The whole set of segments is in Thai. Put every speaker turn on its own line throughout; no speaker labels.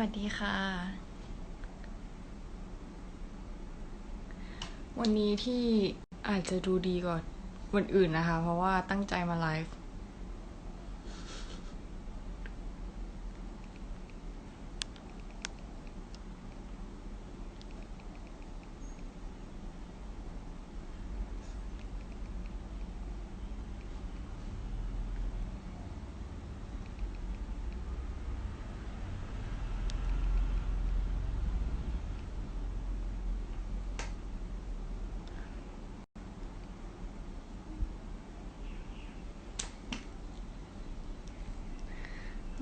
วัสดีค่ะ วันนี้ที่อาจจะดูดีกว่าวันอื่นนะคะ เพราะว่าตั้งใจมาไลฟ์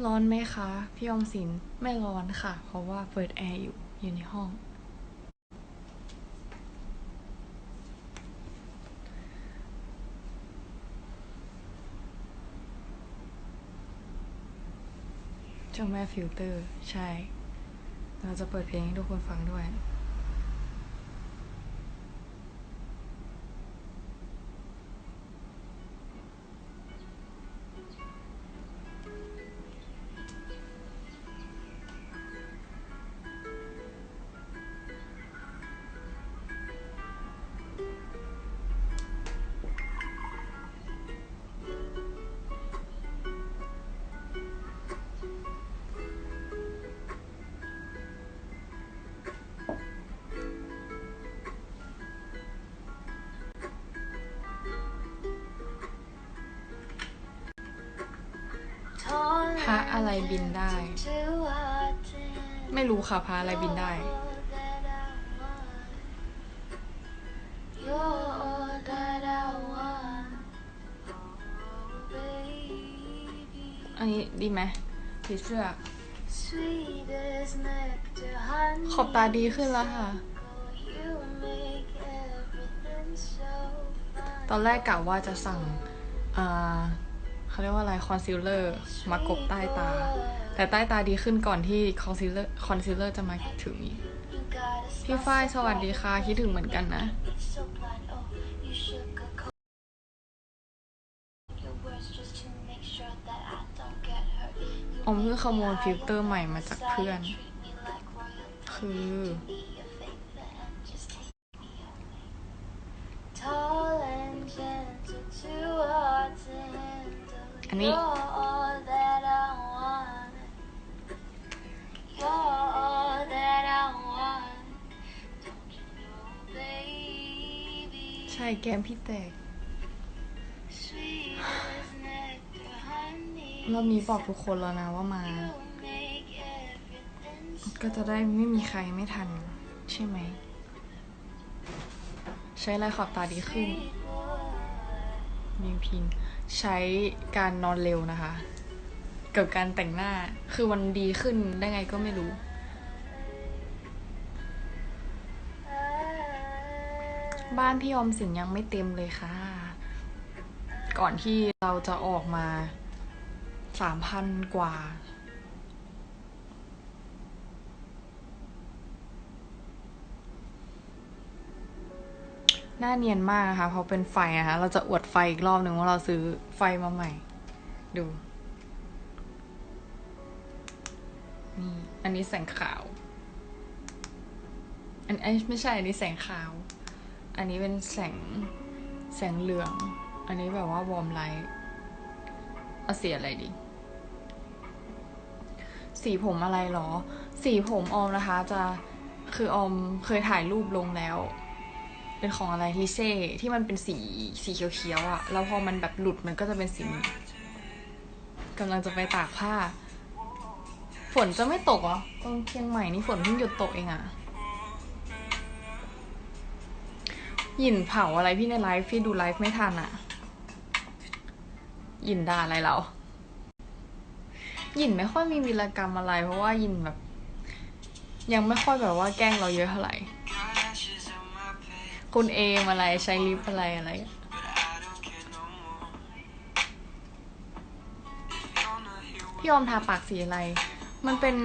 ร้อนไหมคะ พี่อมสินไม่ร้อนค่ะ เพราะว่าเปิดแอร์อยู่อยู่ในห้อง เจ้าแม่ฟิลเตอร์ ใช่ เราจะเปิดเพลงให้ทุกคนฟังด้วย อะไรบินได้ ไม่รู้ค่ะพระอะไรบินได้ อันนี้ดีไหมผีเสื้อ ขอบตาดีขึ้นแล้วค่ะ ตอนแรกกะว่าจะสั่งอ่า เขาเรียกว่าอะไรคอนซีลเลอร์มากบใต้ตา แต่ใต้ตาดีขึ้นก่อนที่คอนซีลเลอร์คอนซีลเลอร์จะมาถึงพี่ฝ้ายสวัสดีค่ะ คิดถึงเหมือนกันนะอมเพิ่งขโมยฟิลเตอร์ใหม่มาจากเพื่อน คือ อันนี้ ใช่แก้มพี่แตกรอบนี้บอกทุกคนแล้วนะว่ามา ก็จะได้ไม่มีใครไม่ทัน ใช่ไหม ใช้ลายขอบตาดีขึ้นมีพิน ใช้การนอนเร็วนะคะ กับการแต่งหน้าคือมันดีขึ้นได้ไงก็ไม่รู้ บ้านพี่ออมสินยังไม่เต็มเลยค่ะ ก่อนที่เราจะออกมาสามพันกว่า หน้าเนียนมากนะคะเพราะเป็นไฟนะคะเราจะอวดไฟอีกรอบหนึ่งว่าเราซื้อไฟมาใหม่ ดูนี่อันนี้แสงขาว อันไม่ใช่อันนี้แสงขาว อันนี้เป็นแสงแสงเหลือง อันนี้แบบว่าวอร์มไลท์เอาสีอะไรดี สีผมอะไรหรอ สีผมออมนะคะ จะคือออมเคยถ่ายรูปลงแล้ว เป็นของอะไรลิเซ่ที่มันเป็นสีสีเขียวๆอะ่ะ แล้วพอมันแบบหลุดมันก็จะเป็นสีนี้กำลังจะไปตากผ้า ฝนจะไม่ตกเหรอตรงเชียงใหม่นี่ฝนเพิ่งหยุดตกเองอะ่ะหยินเผาอะไรพี่ในไลฟ์พี่ดูไลฟ์ไม่ทันอะ่ะหยินด่าอะไรเราหยินไม่ค่อยมีวีรกรรมอะไร เพราะว่าหยินแบบ ยังไม่ค่อยแบบว่าแกล้งเราเยอะเท่าไหร่ คุณเอมอะไรใช้ลิปอะไรอะไร พี่ออมทาปากสีอะไร มันเป็น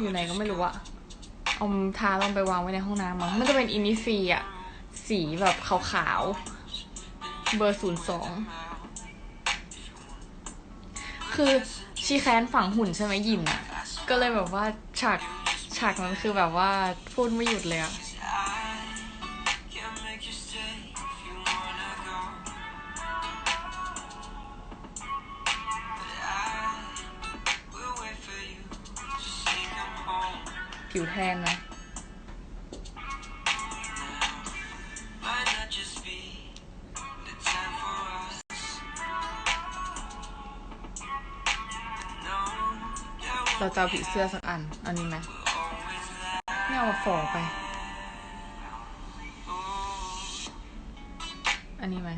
อยู่ไหนก็ไม่รู้อะออมทาลองไปวางไว้ในห้องน้ำมั้งมันจะเป็นอินิฟีอะสีแบบขาวๆ เบอร์ศูนย์สองคือชีแค้นฝังหุ่นใช่ไหมยินอะก็เลยแบบว่าฉากฉากนั้นคือแบบว่าพูดไม่หยุดเลยอะ ผิวแทนนะเราจะเอาผีเสื้อสักอัน อันนี้ไหม
will always last.
ไม่เอาฝ่อไป อันนี้ไหม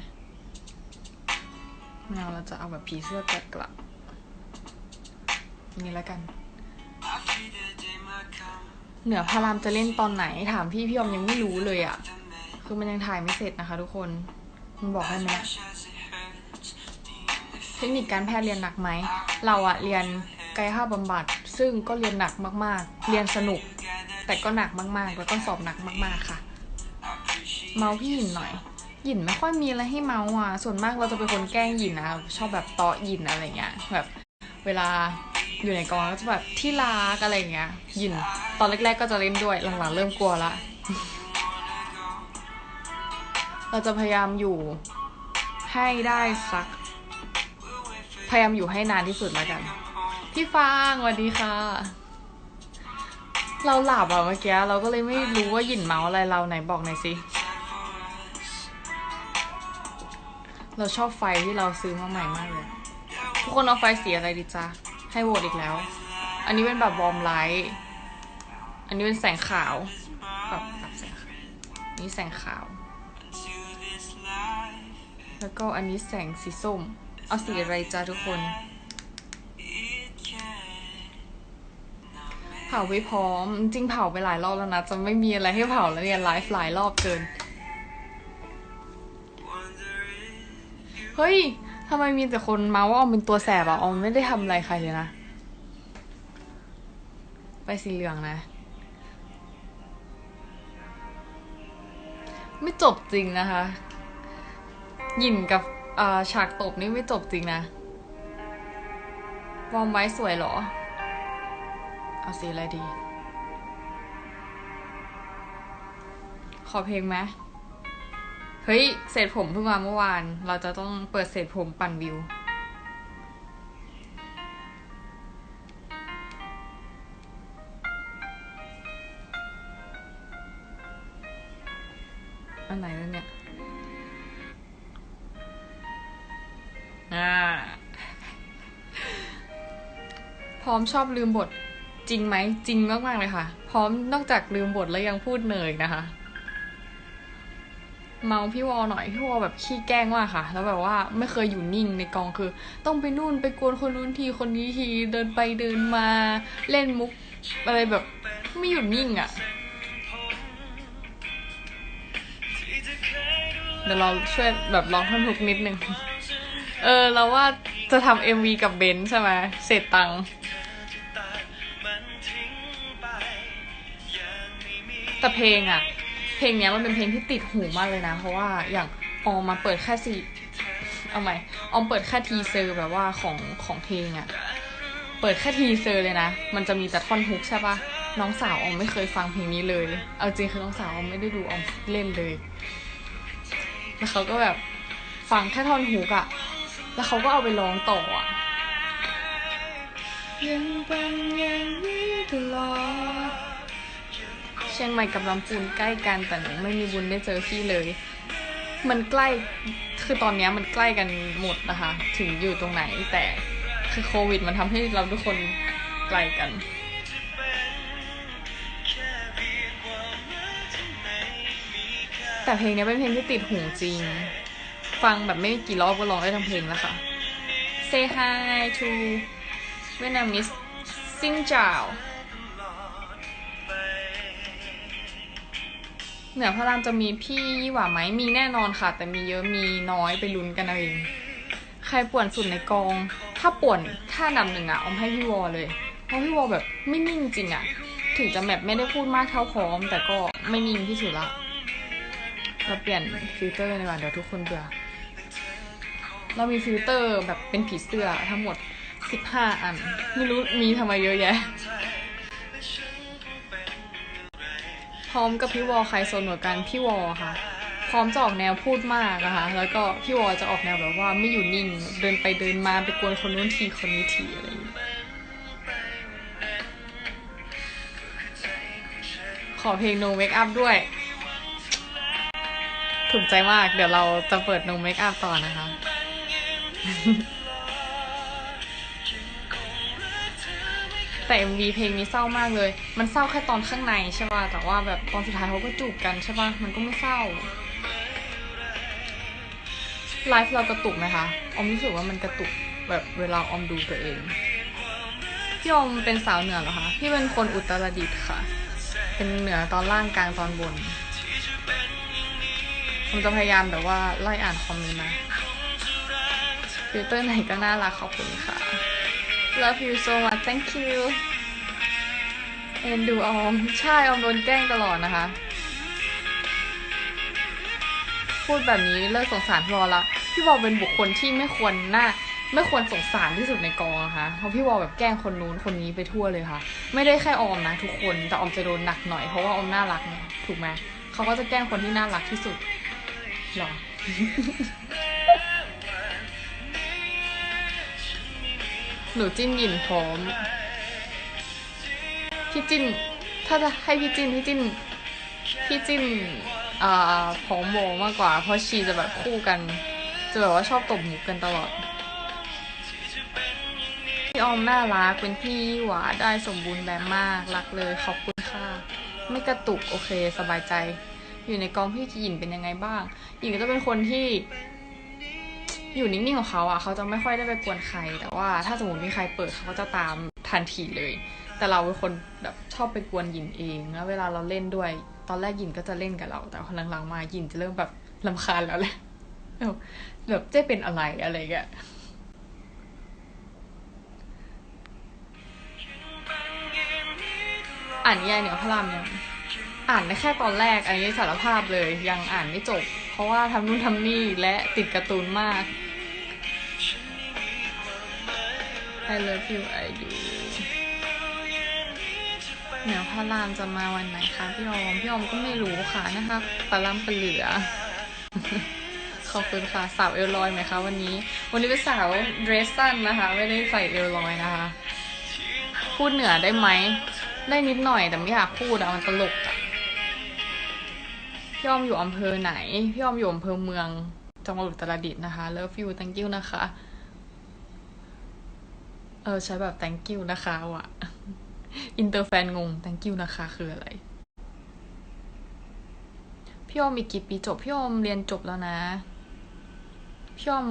ไม่เอาเราจะเอาแบบผีเสื้อแกะกลับอันนี้แล้วกัน เหนือพารามจะเล่นตอนไหนถามพี่พี่ออมยังไม่รู้เลยอะ
The man
คือมันยังถ่ายไม่เสร็จนะคะ ทุกคนมันบอกได้ไหมเทคนิคการแพทย์เรียนหนักไหม เราอะเรียนกายภาพบำบัด ซึ่งก็เรียนหนักมากๆ เรียนสนุก แต่ก็หนักมากๆ แล้วก็สอบหนักมากๆค่ะ เมาพี่หยินหน่อย หยินไม่ค่อยมีอะไรให้เมาอะ ส่วนมากเราจะเป็นคนแกล้งหยินนะ ชอบแบบเตาะหยินอะไรเงี้ย แบบเวลา อยู่ในกองก็จะแบบที่รักอะไรเงี้ยหยินตอนแรกๆก็จะเล่นด้วยหลังๆเริ่มกลัวละ เราจะพยายามอยู่ให้ได้สัก พยายามอยู่ให้นานที่สุดแล้วกัน พี่ฟางสวัสดีค่ะ เราหลับอะเมื่อกี้เราก็เลยไม่รู้ว่าหยินเมาอะไรเราไหนบอกหน่อยสิเราชอบไฟที่เราซื้อมาใหม่มากเลย ทุกคนเอาไฟสีอะไรดีจ๊ะ ให้โหวตอีกแล้ว อันนี้เป็นแบบวอร์มไลท์อันนี้เป็นแสงขาวปรับปรับแสงขาวนนี้แสงขาว แล้วก็อันนี้แสงสีส้ม เอาสีอะไรจ้าทุกคนเผาไปพร้อม จริงเผาไปหลายรอบแล้วนะ จะไม่มีอะไรให้เผาแล้วเนี่ยไลฟ์หลายรอบเกิน เฮ้ย ทำไมมีแต่คนมาว่าออมเป็นตัวแสบอะออมไม่ได้ทำอะไรใครเลยนะ ไปสีเหลืองนะ ไม่จบจริงนะคะ หยินกับาฉากตบนี่ไม่จบจริงนะวอมไว้สวยเหรอ เอาสีอะไรดี ขอเพลงไหม เฮ้ยเศษผมเพิ่งมาเมื่อวาน เราจะต้องเปิดเศษผมปั่นวิว อันไหนแล้วเนี่ย อ่า พร้อมชอบลืมบทจริงไหม จริงมาก ๆ เลยค่ะ พร้อมนอกจากลืมบทแล้วยังพูดเนยนะคะ เมาพี่วอหน่อยพี่วอแบบขี้แกล้งมากค่ะ แล้วแบบว่าไม่เคยอยู่นิ่งในกองคือ ต้องไปนู่นไปกวนคนนู้นทีคนนี้ทีเดินไปเดินมาเล่นมุกอะไรแบบไม่หยุดนิ่งอะ่ะเดี๋ยวเราช่วยแบบร้องท่อนทุกนิดนึง เออ เราว่าจะทำเอ็มวีกับเบนซ์ใช่ไหมเสร็จตังค์แต่เพลงอะ เพลงเนี้ยมันเป็นเพลงที่ติดหูมากเลยนะ เพราะว่าอย่างออมมาเปิดแค่สี่เอาใหม่ออมเปิดแค่ทีเซอร์แบบว่าของของเพลงอะเปิดแค่ทีเซอร์เลยนะ มันจะมีแต่ท่อนฮุกใช่ปะน้องสาวออมไม่เคยฟังเพลงนี้เลย เอาจริงคือน้องสาวออมไม่ได้ดูออมเล่นเลย แล้วเขาก็แบบฟังแค่ท่อนฮุกอะแล้วเขาก็เอาไปร้องต่ออะยังเป็นอย่างนี้ตลอด เชียงใหม่กับลำพูนใกล้กันแต่หนูไม่มีบุญได้เจอพี่เลย มันใกล้คือตอนนี้มันใกล้กันหมดนะคะ ถึงอยู่ตรงไหนแต่คือโควิด มันทำให้เราทุกคนไกลกันแต่เพลงนี้เป็นเพลงที่ติดหูจริง ฟังแบบไม่กี่รอบก็ร้องได้ทั้งเพลงแล้วค่ะ Say hi to Vietnamese Xin chào เหนือพระรามจะมีพี่ยี่หว่าไหมมีแน่นอนค่ะ แต่มีเยอะมีน้อยไปลุ้นกันเอาเองใครป่วนสุดในกอง ถ้าป่วนถ้านดับหนึ่งอะอมให้พี่วอเลย เพราะพี่วอแบบไม่นิ่งจริงอะถึงจะแบบไม่ได้พูดมากเท่าพร้อม แต่ก็ไม่นิ่งที่สุดละเราเปลี่ยนฟิลเตอร์ดีกว่าเดี๋ยวทุกคนเบื่อเรามีฟิลเตอร์แบบเป็นผีเสื้อทั้งหมด 15 อัน ไม่รู้มีทำไมเยอะแยะ พร้อมกับพี่วอใครโซนกว่ากันพี่วอค่ะ พร้อมจะออกแนวพูดมากนะคะ แล้วก็พี่วอจะออกแนวแบบว่าไม่อยู่นิ่ง เดินไปเดินมาไปกวนคนนู้นทีคนนี้ทีอะไรอย่างเงี้ขอเพลง No Make Up ด้วย ถูกใจมาก เดี๋ยวเราจะเปิด No Make Up ต่อนะคะ แต่ MV เพลงนี้เศร้ามากเลย มันเศร้าแค่ตอนข้างในใช่ป่ะ แต่ว่าแบบตอนสุดท้ายเขาก็จูบกันใช่ป่ะ มันก็ไม่เศร้า ไลฟ์เรากระตุกไหมคะ ออมรู้สึกว่ามันกระตุกแบบเวลาออมดูตัวเอง พี่ออมเป็นสาวเหนือเหรอคะ พี่เป็นคนอุตรดิตถ์ค่ะ เป็นเหนือตอนล่างกลางตอนบน ผมจะพยายามแบบว่าไล่อ่านคอมเมนต์นะฟิลเตอร์ไหนก็น่ารักขอบคุณค่ะ love you so much thank you เอ็นดูออม ใช่ออมโดนแกล้งตลอดนะคะ พูดแบบนี้เลิกสงสารพี่วอลละ พี่วอลเป็นบุคคลที่ไม่ควรน่าไม่ควรสงสารที่สุดในกองนะคะเพราะพี่วอลแบบแกล้งคนนู้นคนนี้ไปทั่วเลยค่ะ ไม่ได้แค่ออมนะทุกคน แต่ออมจะโดนหนักหน่อยเพราะว่าออมน่ารักไงถูกไหมเขาก็จะแกล้งคนที่น่ารักที่สุดหรอ หนูจิ้นหยินพร้อม พี่จิ้น ถ้าจะให้พี่จิ้นพี่จิ้น พี่จิ้นอ่าพร้อมโมมากกว่า เพราะชีจะแบบคู่กัน จะแบบว่าชอบตบมุกกันตลอด พี่ออมน่ารักเป็นพี่หวาได้สมบูรณ์แบบมาก รักเลยขอบคุณค่ะ ไม่กระตุกโอเคสบายใจ อยู่ในกองพี่หยินเป็นยังไงบ้างหยินก็จะเป็นคนที่ อยู่นิ่งๆของเขาอะเขาจะไม่ค่อยได้ไปกวนใคร แต่ว่าถ้าสมมติมีใครเปิดเขาก็จะตามทันทีเลย แต่เราเป็นคนแบบชอบไปกวนหยินเองแล้วเวลาเราเล่นด้วย ตอนแรกหยินก็จะเล่นกับเรา แต่พอหลังๆมาหยินจะเริ่มแบบลำคาญแล้วแหละแบบเจ๊เป็นอะไรอะไรเงี้ยอ่านนิยายเหนือพระรามยังอ่านได้แค่ตอนแรกอันนี้สารภาพเลยยังอ่านไม่จบ เพราะว่าทำนู่นทำนี่และติดการ์ตูนมาก I love you I do เหนือพระรามจะมาวันไหนคะพี่ออมพี่ออมก็ไม่รู้ค่ะนะคะปลาล่ำปลเหลือ ขอบคุณค่ะสาวเอลลอยไหมคะวันนี้ วันนี้เป็นสาวเดรสสั้นนะคะ ไม่ได้ใส่เอลลอยนะคะ พูดเหนือได้ไหม ได้นิดหน่อยแต่ไม่อยากพูดอะมันตลกอะพี่ออมอยู่อำเภอไหน พี่ออมอยู่อำเภอเมืองจังหวัดอุตรดิตถ์นะคะ Love you thank you นะคะ เออใช้แบบ thank you นะคะว่ะอินเตอร์แฟนงง thank you นะคะ คืออะไร พี่ออมอีกี่ปีจบ พี่อมเรียนจบแล้วนะ พี่อม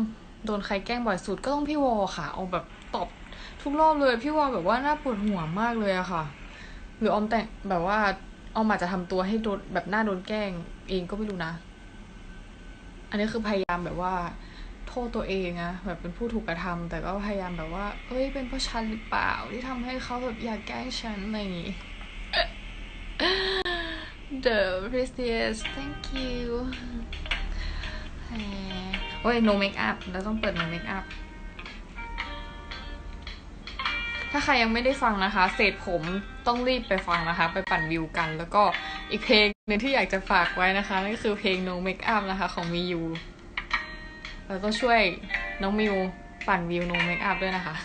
โดนใครแกล้งบ่อยสุดก็ต้องพี่วอค่ะเอาแบบตอบทุกรอบเลย พี่วอแบบว่าน่าปวดหัวมากเลยอะค่ะ หรืออมแต่งแบบว่าอมอาจจะทำตัวให้โดนแบบหน้าโดนแกล้งเองก็ไม่รู้นะ อันนี้คือพยายามแบบว่า ษตัวเองอะแบบเป็นผู้ถูกกระทำแต่ก็พยายามแบบว่า เอ้ย เป็นเพราะฉันหรือเปล่าที่ทำให้เขาแบบอยากแกล้งฉันอะไรอย่างงี้ The precious thank you แหมโอ้ย no make up เราต้องเปิด no make up ถ้าใครยังไม่ได้ฟังนะคะ เศษผมต้องรีบไปฟังนะคะ ไปปั่นวิวกัน แล้วก็อีกเพลงหนึ่งที่อยากจะฝากไว้นะคะนั่นก็คือเพลง no make up นะคะของมิยู แล้วก็ช่วยน้องมิวปั่นวิว no make up ด้วยนะคะ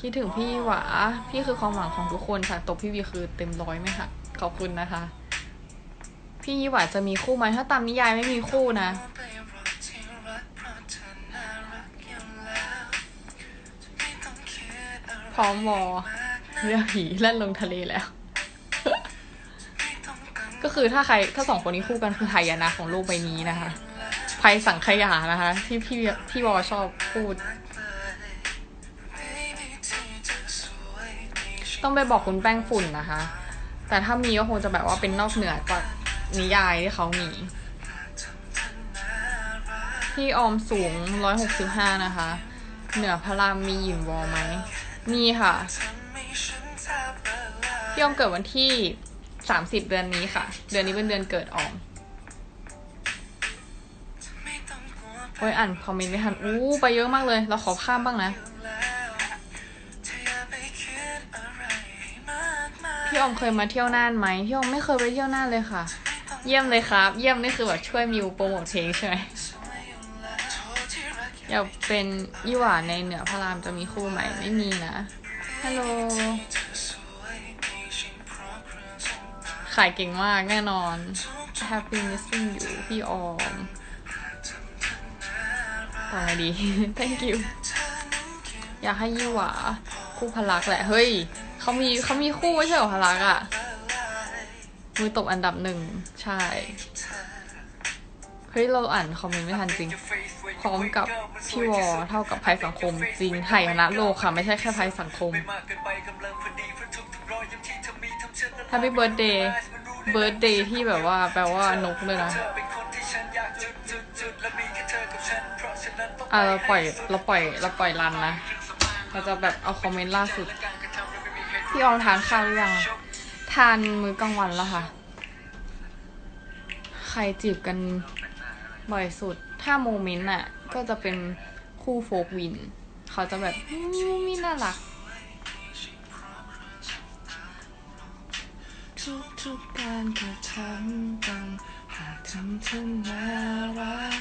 คิดถึงพี่หวา พี่คือความหวังของทุกคนค่ะ ตบพี่วีคือเต็มร้อยไหมคะขอบคุณนะคะ พี่ยี่หวาจะมีคู่ไหมถ้าตามนิยายไม่มีคู่นะ พร้อมวอเรือผีเล่นลงทะเลแล้ว ก็คือถ้าใครถ้าสองคนนี้คู่กันคือหายนะของโลกใบนี้นะคะภัยสังขยานะคะ ที่พี่พี่วอชอบพูด ต้องไปบอกคุณแป้งฝุ่นนะคะ แต่ถ้ามีก็คงจะแบบว่าเป็นนอกเหนือจากนิยายที่เขามี พี่ออมสูง 165 นะคะ เหนือพระรามมีหยินวอไหม มีค่ะ พี่ออมเกิดวันที่ 30เดือนนี้ค่ะ เดือนนี้เป็นเดือนเกิดออมโอ้ยอ่านคอมเมนต์ไม่ทันอู้ไปเยอะมากเลย เราขอข้ามบ้างนะ พี่ออมเคยมาเที่ยวน่านไหมพี่ออมไม่เคยไปเที่ยวน่านเลยค่ะ เยี่ยมเลยครับ เยี่ยมนี่คือแบบช่วยมิวโปรโมทเพลงใช่ไหมอยากเป็นยี่หว่าในเหนือพระรามจะมีคู่ไหมไม่มีนะฮัลโหล ขายเก่งมากแน่นอน Happy missing you พี่ออมต่อไงดี thank you อยากให้ยี่หว่าคู่พลักแหละ เฮ้ยเขามีเขามีคู่ไม่ใช่หรอพลักอะมือตกอันดับหนึ่งใช่ เฮ้ย เราอ่านคอมเมนต์ไม่ทันจริง พร้อมกับพี่วอเท่ากับภัยสังคมจริงไทยชนะโลกค่ะ ไม่ใช่แค่ภัยสังคม Happy birthday birthday ที่แบบว่าแปลว่านกเลยนะอะเราปล่อยเราปล่อยเราปล่อยรันนะ เราจะแบบเอาคอมเมนต์ล่าสุด พี่ออมทานข้าวหรือยัง ทานมื้อกลางวันแล้วค่ะ ใครจีบกันบ่อยสุด ถ้าโมเมนต์อะ ก็จะเป็นคู่โฟกวิน เขาจะแบบมิวมิน่ารัก ทุกทุกการกระทำต้องหากทำเธอน่ารัก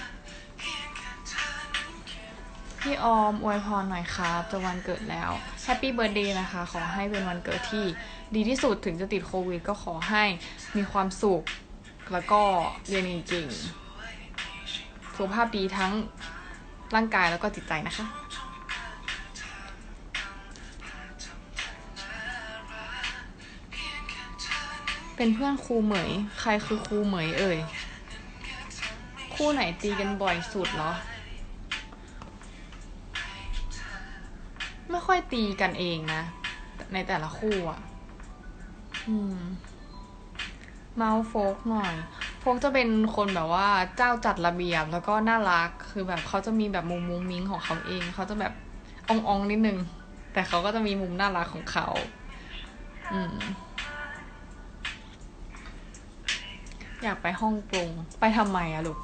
พี่ออมอวยพรหน่อยครับจะวันเกิดแล้วแฮปปี้เบิร์ดเดย์นะคะ ขอให้เป็นวันเกิดที่ดีที่สุดถึงจะติดโควิด ก็ขอให้มีความสุข แล้วก็เรียนเก่งสุขภาพดีทั้งร่างกายแล้วก็จิตใจนะคะ เป็นเพื่อนครูเหมย ใครคือครูเหมยเอ่ย คู่ไหนตีกันบ่อยสุดเหรอ ไม่ค่อยตีกันเองนะ ในแต่ละคู่อะอืม เมาส์โฟกหน่อย โฟกจะเป็นคนแบบว่าเจ้าจัดระเบียบแล้วก็น่ารัก คือแบบเขาจะมีแบบมุมมุ้งมิ้งของเขาเอง เขาจะแบบอ่องๆนิดนึง แต่เขาก็จะมีมุมน่ารักของเขา อืม อยากไปฮ่องกง ไปทำไมอะลูก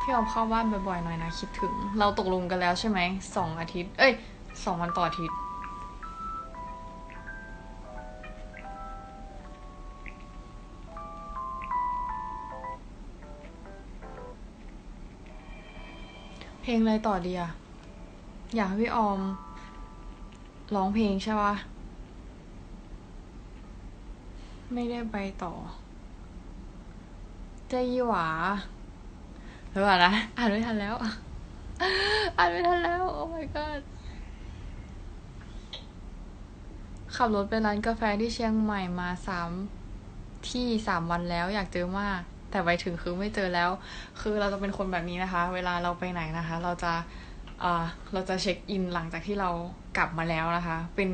พี่ออมเข้าบ้านบ่อยๆหน่อยนะ คิดถึง เราตกลงกันแล้วใช่ไหม สองอาทิตย์ เอ้ย สองวันต่ออาทิตย์ เพลงอะไรต่อดีอะอยากให้พี่ออม ร้องเพลงใช่ปะไม่ได้ไปต่อเจยี่หวาหรือเปล่านะอ่านไม่ทันแล้ว อ่านไม่ทันแล้ว โอ้ my god ขับรถไปร้านกาแฟที่เชียงใหม่มาสามที่สามวันแล้วอยากเจอมาก แต่ไปถึงคือไม่เจอแล้ว คือเราจะเป็นคนแบบนี้นะคะ เวลาเราไปไหนนะคะ เราจะ อ่อเราจะเช็คอินหลังจากที่เรา กลับมาแล้วนะคะ เป็น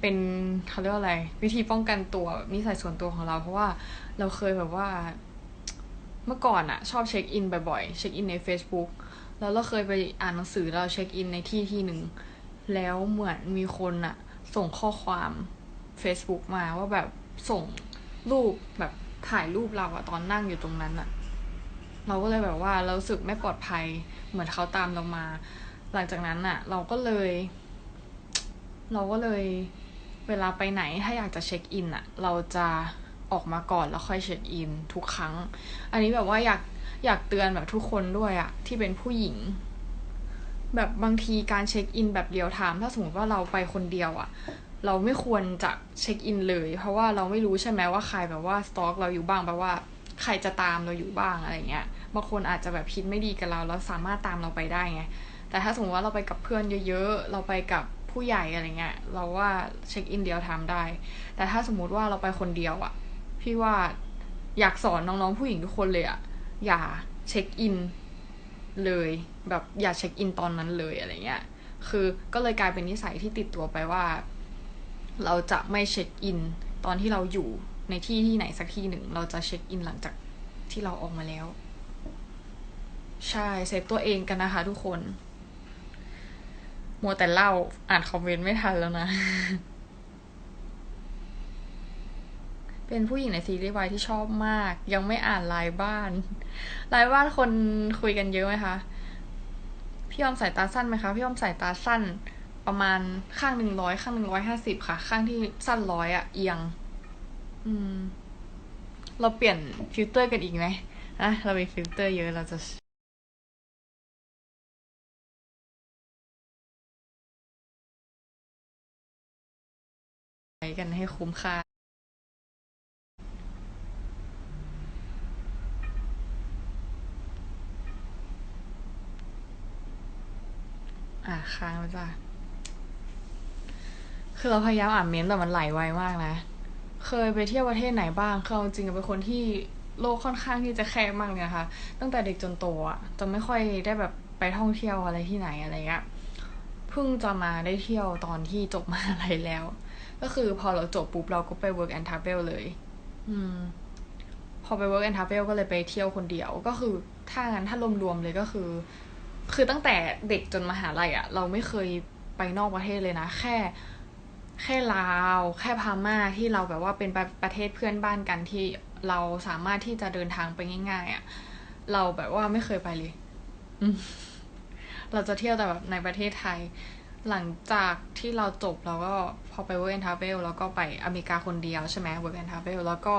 เป็นเขาเรียกว่าอะไร วิธีป้องกันตัวนิสัยส่วนตัวของเรา เพราะว่าเราเคยแบบว่า เมื่อก่อนอะชอบเช็คอินบ่อยๆเช็คอินใน Facebook แล้วเราเคยไปอ่านหนังสือเราเช็คอินในที่ที่หนึ่งแล้วเหมือนมีคนอะส่งข้อความ Facebook มาว่าแบบส่งรูปแบบถ่ายรูปเราอะตอนนั่งอยู่ตรงนั้นอะเราก็เลยแบบว่าเราสึกไม่ปลอดภัยเหมือนเขาตามเรามา หลังจากนั้นอะเราก็เลย เราก็เลยเวลาไปไหนถ้าอยากจะเช็คอินอะเราจะออกมาก่อนแล้วค่อยเช็คอินทุกครั้ง อันนี้แบบว่าอยากอยากเตือนแบบทุกคนด้วยอะที่เป็นผู้หญิง แบบบางทีการเช็คอินแบบเรียลไทม์ถ้าสมมติว่าเราไปคนเดียวอะเราไม่ควรจะเช็คอินเลย เพราะว่าเราไม่รู้ใช่ไหมว่าใครแบบว่าสต็อกเราอยู่บ้างแปลว่าใครจะตามเราอยู่บ้างอะไรเงี้ยบางคนอาจจะแบบคิดไม่ดีกับเราแล้วสามารถตามเราไปได้ไงแต่ถ้าสมมติว่าเราไปกับเพื่อนเยอะ ๆ เราไปกับ ผู้ใหญ่อะไรเงี้ยเราว่าเช็คอินเดียวทำได้ แต่ถ้าสมมุติว่าเราไปคนเดียวอะพี่ว่าอยากสอนน้องๆผู้หญิงทุกคนเลยอะอย่าเช็คอินเลยแบบอย่าเช็คอินตอนนั้นเลยอะไรเงี้ยคือก็เลยกลายเป็นนิสัยที่ติดตัวไปว่า เราจะไม่เช็คอินตอนที่เราอยู่ในที่ที่ไหนสักที่หนึ่ง เราจะเช็คอินหลังจากที่เราออกมาแล้ว ใช่เซฟตัวเองกันนะคะทุกคน มัวแต่เล่าอ่านคอมเมนต์ไม่ทันแล้วนะ เป็นผู้หญิงในซีรีส์วายที่ชอบมาก ยังไม่อ่านไลน์บ้านไลน์บ้านคนคุยกันเยอะไหมคะพพี่ออมสายตาสั้นไหมคะพี่ออมสายตาสั้นประมาณข้างหนึ่งร้อยข้างหนึ่งร้อยห้าสิบค่ะ ข้างที่สั้นร้อยอะเอียง อืม เราเปลี่ยนฟิลเตอร์กันอีกไหมนะเรามีฟิลเตอร์เยอะเราจะ กันให้คุ้มค่าอะค้างแล้วจ้ะ คือเราพยายามอ่านเม้นต์แต่มันไหลไวมากนะ เคยไปเที่ยวประเทศไหนบ้างคือเอาจริงๆเป็นคนที่โลกค่อนข้างที่จะแคบมากเลยนะคะ ตั้งแต่เด็กจนโตอะจะไม่ค่อยได้แบบไปท่องเที่ยวอะไรที่ไหนอะไรเงี้ย เพิ่งจะมาได้เที่ยวตอนที่จบมหาลัยแล้ว ก็คือพอเราจบปุ๊บเราก็ไป work and travel เลย อืม พอไป work and travel ก็เลยไปเที่ยวคนเดียว ก็คือถ้างั้นถ้ารวมๆเลยก็คือ คือตั้งแต่เด็กจนมหาลัยอะเราไม่เคยไปนอกประเทศเลยนะ แค่ แค่ลาว แค่พม่าที่เราแบบว่าเป็นประประเทศเพื่อนบ้านกันที่เราสามารถที่จะเดินทางไปง่ายๆอะเราแบบว่าไม่เคยไปเลยอืมเราจะเที่ยวแต่แบบในประเทศไทย หลังจากที่เราจบเราก็พอไป work and travel แล้วก็ไปอเมริกาคนเดียวใช่ไหม work and travel แล้วก็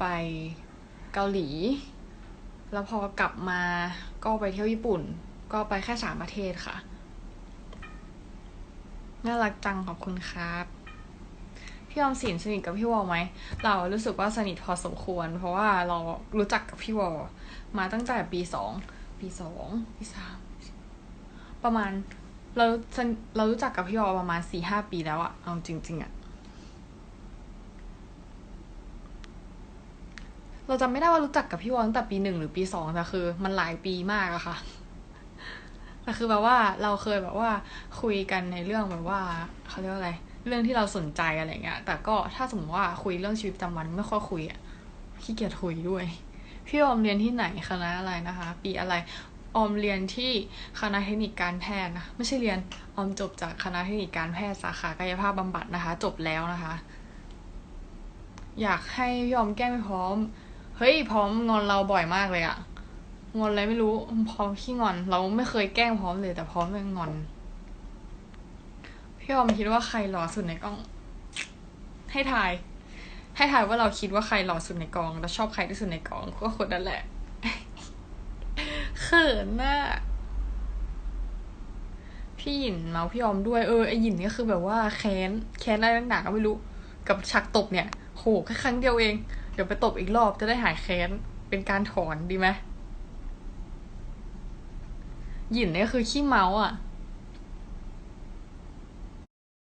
ไปเกาหลี แล้วพอกลับมาก็ไปเที่ยวญี่ปุ่น ก็ไปแค่สามประเทศค่ะ น่ารักจังขอบคุณครับพี่ออมสินสนิทกับพี่วอลไหม เรารู้สึกว่าสนิทพอสมควร เพราะว่าเรารู้จักกับพี่วอลมาตั้งแต่ปีสอง ปีสอง ปีสาม ประมาณ เราสนเรารู้จักกับพี่วอลประมาณสี่ห้าปีแล้วอะเอาจริง ๆอะเราจำไม่ได้ว่ารู้จักกับพี่วอลตั้งแต่ปีหนึ่งหรือปีสองแต่คือ มันหลายปีมากอะค่ะแต่คือแบบว่าเราเคยแบบว่าคุยกันในเรื่องแบบว่าเขาเรียกว่าอะไร เรื่องที่เราสนใจอะไรเงี้ย แต่ก็ถ้าสมมติว่าคุยเรื่องชีวิตประจำวันไม่ค่อยคุยอะขี้เกียจคุยด้วย พี่ออมเรียนที่ไหนคณะอะไรนะคะ ปีอะไร ออมเรียนที่คณะเทคนิคการแพทย์นะไม่ใช่เรียนออมจบจากคณะเทคนิคการแพทย์สาขากายภาพบำบัดนะคะ จบแล้วนะคะ อยากให้พี่ออมแก้ไม่พร้อม เฮ้ยพร้อมงอนเราบ่อยมากเลยอะงอนอะไรไม่รู้พร้อมขี้งอน เราไม่เคยแกล้งพร้อมเลยแต่พร้อมเป็นงอนพี่ออมคิดว่าใครหล่อสุดในกอง ให้ทาย ให้ทายว่าเราคิดว่าใครหล่อสุดในกอง แล้วชอบใครที่สุดในกองก็คนนั้นแหละ ขินน่ะพี่หยินเมาพี่ออมด้วยเออไอหยินนี่คือแบบว่าแค้นแค้นอะไรหนักก็ไม่รู้ กับฉากตบเนี่ย โหแค่ครั้งเดียวเอง เดี๋ยวไปตบอีกรอบจะได้หายแค้นเป็นการถอนดีไหมหยินเนี่ยคือขี้เมาอะ